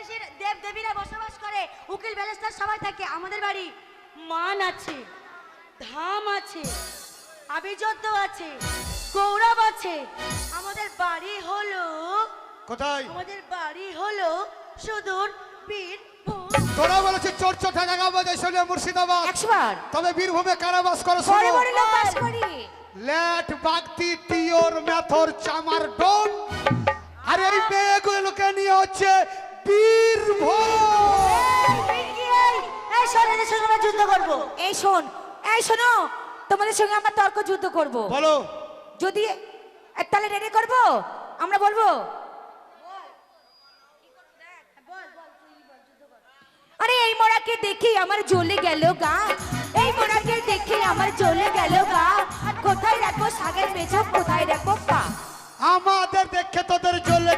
দেবদাসীর দেব দেবীরা বসবাস করে উকিল ব্যালেস্টার সবাই থাকে আমাদের বাড়ি। মান আছে ধাম আছে আবিজদ্দ আছে গৌরব আছে। আমাদের বাড়ি হলো কোথায়? আমাদের বাড়ি হলো সুদূর বীরভূম। তোরা বলেছিস চোর চোঠা জায়গা বাজে শুনে মুর্শিদাবাদ। একশো বার তবে বীরভূমে কারাবাস করে বড় শোনো বড় লোক বাস করি। ল্যাট বাগতি তিওর মেথর চামার ডন আর এই মেয়েগুলোকে নিয়ে হচ্ছে আমরা যুদ্ধ করব। এই শোন এই শোনো তোমাদের সঙ্গে আমরা তর্ক যুদ্ধ করব। বলো। যদি তাহলে রেডি করব? আমরা বলব? আরে এই মোড়াকে দেখি আমার জ্বলে গেল গা। এই মোড়াকে দেখি আমার জ্বলে গেল গা। কোথায় রাখব সাগের পেছন কোথায় রাখব পা? আমাদের দেখে তোদের চলে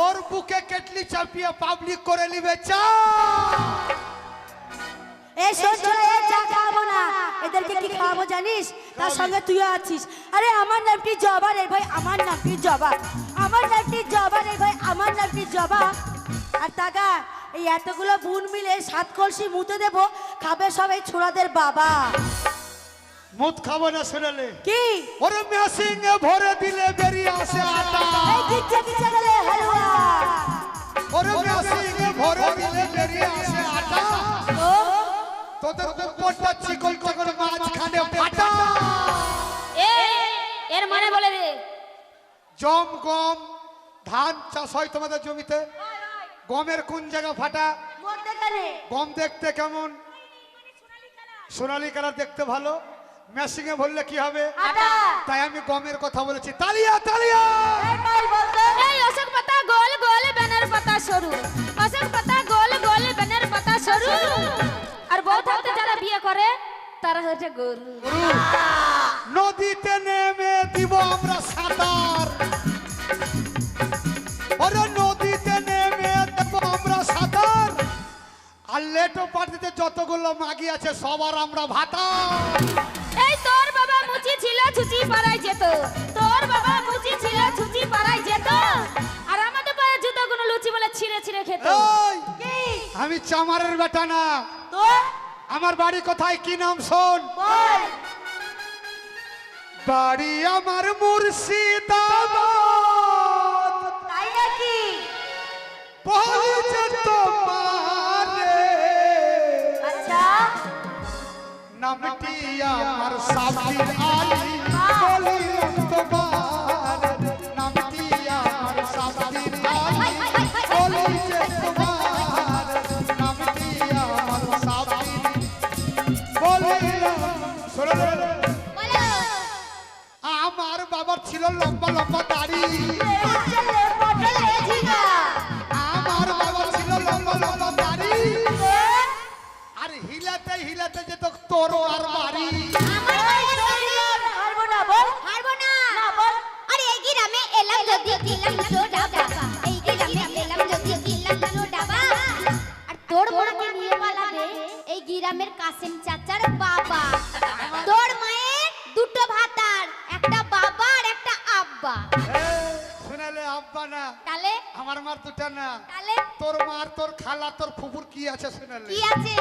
তোর বুকে কেটলি চাপিয়ে পাবলিক করে নিবে চা! এই শোন চা খাব না। এদেরকে কি খাওয়াবো জানিস? তার সঙ্গে তুইও আছিস। আরে আমার নামটি জবা রে ভাই আমার নামটি জবা। আমার নামটি জবা রে ভাই আমার নামটি জবা। আর তাগা এই এতগুলো বুন মিলে সাত কলসি মুতে দেব খাবে সবাই ছোড়াদের বাবা। মুদ খাব না শুনেলে কি? ওরে ভরে দিলে বেরিয়ে আসে আটা। এই কিচ্ছে কিচ্ছে গেলে হালুয়া তোদের উপরটা মাঝখানে ফাটা। এর মানে বলে দে। জম গম ধান চাষ হয় তোমাদের জমিতে? গমের কোন জায়গা ফাটা? গম দেখতে কেমন? সোনালি কালার। দেখতে ভালো। মেশিং এ ভরলে কি হবে? তাই আমি গমের কথা বলেছি। তালিয়া তালিয়া! এই অশোক পাতা গোল। সরু অশোক পাতা গোল গোল ব্যানার পাতা সরু আর বউ থাকতে যারা বিয়ে করে তারা হচ্ছে গরু। নদীতে নেমে দিব আমরা সাঁতার। ওরে নদীতে নেমে দেব আমরা সাঁতার। আর লেটো পার্টিতে যতগুলো মাগি আছে সবার আমরা ভাতা। এই তোর বাবা মুচি ছিল ছুচি পাড়ায় যেত। খেত। আমি চামারের বেটা না। আমার বাড়ি কোথায়? কি নাম শোন? বাড়ি আমার মুর্শিদাবাদ। পৌঁছে তোমারে। আচ্ছা। নামটি আমার সাবির যেত তোর বাড়ি। এলাম যদি কিলাম দুটো ডাবা। এই গ্রামে এলাম যদি কিলাম দুটো ডাবা। আর তোর মাকে নিয়ে পালাবে? এই গ্রামের কাসেম চাচার বাবা। তোর মায়ের দুটো ভাতার একটা বাবা আর একটা আব্বা। আব্বা না তাহলে আমার মার দুটা না তাহলে তোর মার তোর খালা তোর ফুফুর কি আছে শুনালে? কি আছে?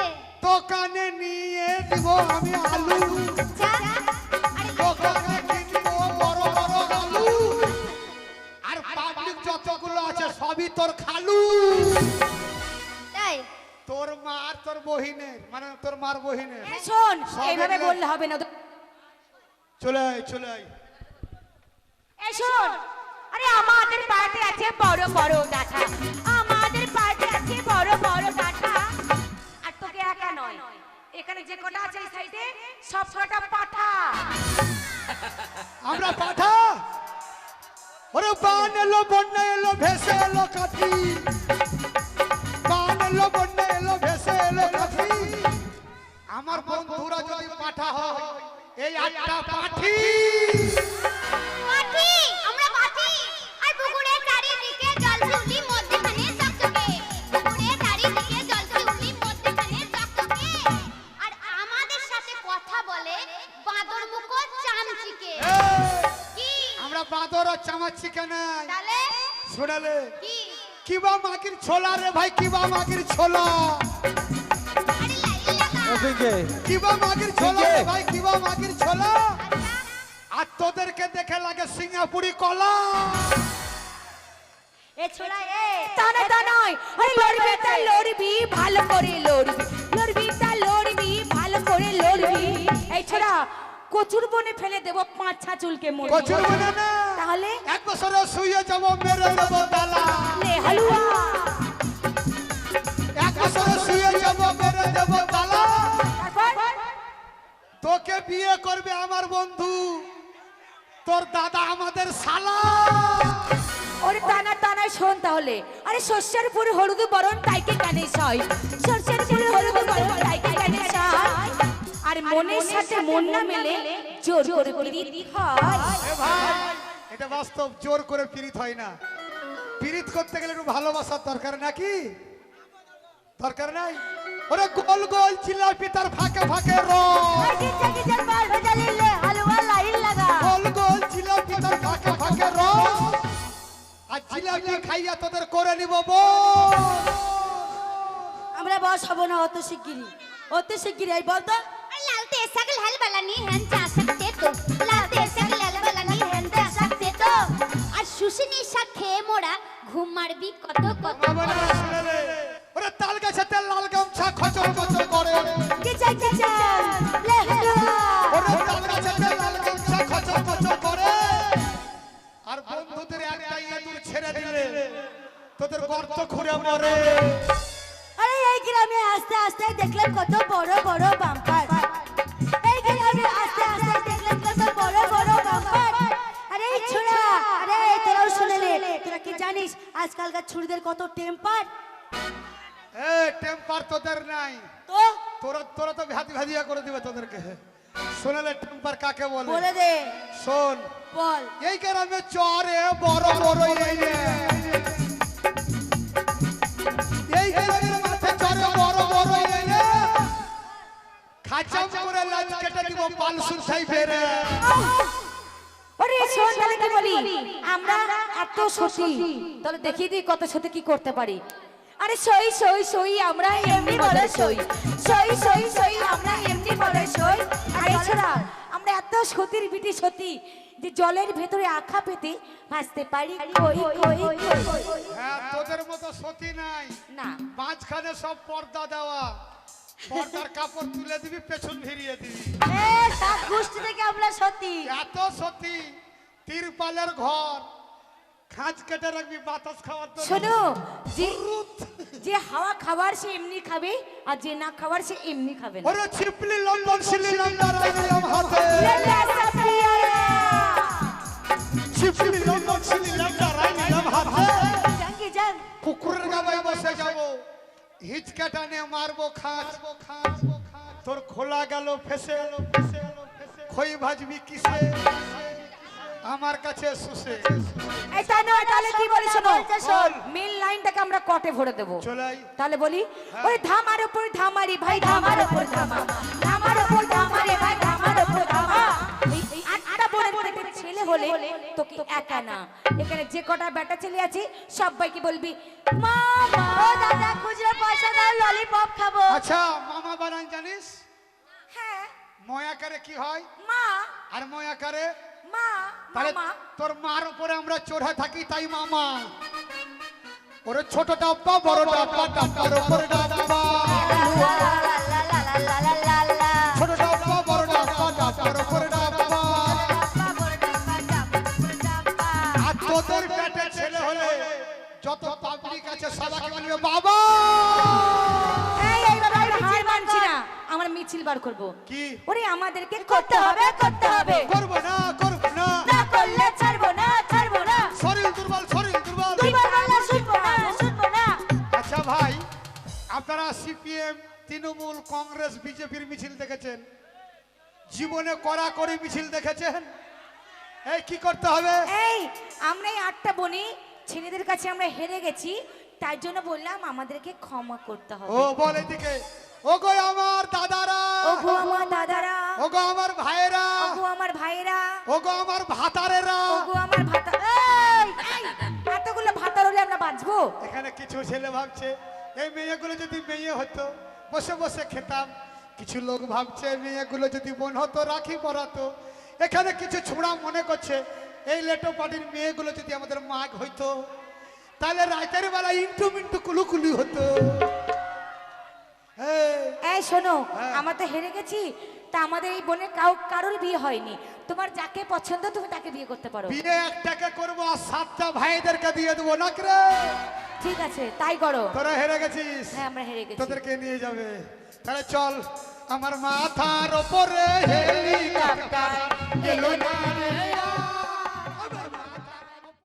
দোকানে নিয়ে দিব আমি আলু। দোকানে কিনবো বড় বড় আলু। আর পাবলিক যতগুলো আছে সবই তোর খালু। তাই? তোর মা আর তোর বহিনের মানে তোর মার বহিনের। শোন এইভাবে বললে হবে না। চলে আয় চলে আয়। এই শোন আরে আমাদের পার্টি আছে বড় বড় ডাটা। আমাদের পার্টি আছে বড় বড় ডাটা। আর তোকে একা নয়। এখানে যে কটা আছে এই সাইডে, সব কটা পাঠা। আমরা পাঠা। ওরে বান এলো, বন্যা এলো, ভেসে এলো কাঠি বান এলো, বন্যা এলো, ভেসে এলো কাঠি আমার বন্ধুরা যদি পাঠা হয়, এই আটটা পাঠি। বাঁদর আর চামাচ্ছি কেন? শোনালে? কি? কিবা মাগির ছোলা রে ভাই কিবা মাগির ছোলা। কিবা মাগির ছোলা রে ভাই কিবা মাগির ছোলা। আর তোদেরকে দেখে লাগে সিঙ্গাপুরি কলা। এ ছোড়া এ। তা না তা নয়। কচুর বনে ফেলে দেবো পাঁচ ছা চুলকে মরে কচুর বনে না? তাহলে? এক বছরে শুয়ে যাব মেরে দেব তালা। লে হালুয়া। এক বছরে শুয়ে যাব মেরে দেব তালা। তোকে বিয়ে করবে আমার বন্ধু। তোর দাদা আমাদের শালা। ওরে টানা টানা শোন তাহলে। আরে শস্যের পুরি হলুদ বরণ তাইকে কানে সয়? শস্যের পুরি হলুদ বরণ তাইকে কানে সয়? আর মনের সাথে মন না মেলে জোর করে পিরিত হয়। ভাই এটা বাস্তব জোর করে পীড়িত হয় না। পীড়িত করতে গেলে একটু ভালোবাসার দরকার নাকি? দরকার নাই? ওরে গোল গোল জিলাপি তার ফাঁকে ফাঁকে গোল গোল জিলাপি তার ফাঁকে ফাঁকে রস আর জিলাপি খাইয়া তোদের করে নিব। আমরা বস হব না অত শিগগিরি অত শিগগিরি এই বলতো আর খেয়ে ঘুম মারবি কত কত তাল লাল গামছা খচর খচর করে তাল লাল গামছা খচর খচর করে আর বন্ধুদের ইঁদুর ছেড়ে দিলে তোদের গর্ত খুঁড়ে মরে আরে এই গ্রামে আস্তে আস্তে দেখলাম কত বড় বড় জানিস আজকালকার ছুরিদের কত টেম্পার এ টেম্পার তোদের নাই। তো? তোরা তোরা তো ভাতি ভাজিয়া করে দিবে তোদেরকে। শোনালে টেম্পার কাকে বলে? বলে দে। শোন। বল। এই গ্রামে চরে বড় বড় এই রে। এই গ্রামের মাঠে চরে বড় বড় এই। খাচাম করে লাজ কেটে দিব পাল সুনছাই ওরে শোন তাহলে কি বলি? আমরা এত সতী। তাহলে দেখিয়ে দিই কত সতী কি করতে পারি। আরে সই সই সই আমরা এমনি বলে সই। সই। সই সই আমরা এমনি বলে সই। আর এছাড়া আমরা এত সতীর বিটি সতী যে জলের ভেতরে আখা পেতে ভাসতে পারি। কই কই কই হ্যাঁ তোদের মতো সতী নাই। না। মাঝখানে সব পর্দা দেওয়া। পর্দার কাপড় তুলে দিবি পেছন ভিড়িয়ে দিবি। এ সাত গোষ্ঠী থেকে আমরা সত্যি এত সতী তিরপালের ঘর। খাঁজ কেটে রাখবি বাতাস খাওয়ার তো শোনো যে যে হাওয়া খাবার সে এমনি খাবে আর যে না খাবার সে এমনি খাবে না। ওরে ছিপলি লন্ডন সিলি লন্ডন রাইলাম হাতে। ছিপলি লন্ডন লন্ডন হাতে। জাঙ্গি পুকুরের গাবায় বসে যাব। হিচকাটা নিয়ে মারবো খাঁচ তোর খোলা গেল ফেসে। খই ভাজবি কিসে? আমার কাছে সুসে এই তা নয় তাহলে কি বলি শোনো? মেন লাইনটাকে আমরা কটে ভরে দেব। তাহলে বলি ওই ধামার উপর ধামারি ভাই ধামার উপর ধামা। ধামার উপর ধামারি ভাই ছেলে হলে তোকে একা না। এখানে যে কটা বেটা ছেলে আছে সবাইকে বলবি মামা ও দাদা খুচরো পয়সা দাও ললিপপ খাব। আচ্ছা মামা বানান জানিস? হ্যাঁ। ময়াকারে কি হয়? মা। আর ময়াকারে মা তাহলে তোর মার উপরে আমরা চড়ে থাকি তাই মামা। ওরে ছোট ডাব্বা বড় ডাব্বা ডাব্বা করব। কি? ওরে আমাদেরকে করতে হবে করতে হবে। করব না করব না। না করলে ছাড়বো না ছাড়বো না। শরীর দুর্বল শরীর দুর্বল। দুইবার বললে শুনব না শুনব না। আচ্ছা ভাই আপনারা সিপিএম তৃণমূল কংগ্রেস বিজেপির মিছিল দেখেছেন? জীবনে কড়া করে মিছিল দেখেছেন? এই কি করতে হবে? এই আমরা এই আটটা বনি ছেলেদের কাছে আমরা হেরে গেছি তাই জন্য বললাম আমাদেরকে ক্ষমা করতে হবে। ও বল এদিকে। ওগো আমার দাদারা ওগো আমার দাদারা ওগো আমার ভাইরা ওগো আমার ভাইরা ওগো আমার ভাতারেরা। ওগো আমার ভাতা এই এতগুলো ভাতার হলে আমরা বাঁচবো? এখানে কিছু ছেলে ভাবছে এই মেয়েগুলো যদি মেয়ে হতো বসে বসে খেতাম। কিছু লোক ভাবছে মেয়েগুলো যদি বোন হতো রাখি পরাতো। এখানে কিছু ছোড়া মনে করছে এই লেটো পার্টির মেয়েগুলো যদি আমাদের মাঘ হইতো তাহলে রাতের বেলা ইন্টু মিন্টু কুলুকুলি হতো। এই, এই শোনো হ্যাঁ। আমরা তো হেরে গেছি তা আমাদের এই বোনের কাউ কারোর বিয়ে হয়নি। তোমার যাকে পছন্দ তুমি তাকে বিয়ে করতে পারো। বিয়ে একটাকে করব আর সাতটা ভাইদেরকে দিয়ে দেবো না রে? ঠিক আছে তাই করো। তোরা হেরে গেছিস। হ্যাঁ আমরা হেরে গেছি। তোদেরকে নিয়ে যাবে। তাহলে চল আমার মাথার ওপরে হেলিকপ্টার। এলো না রে।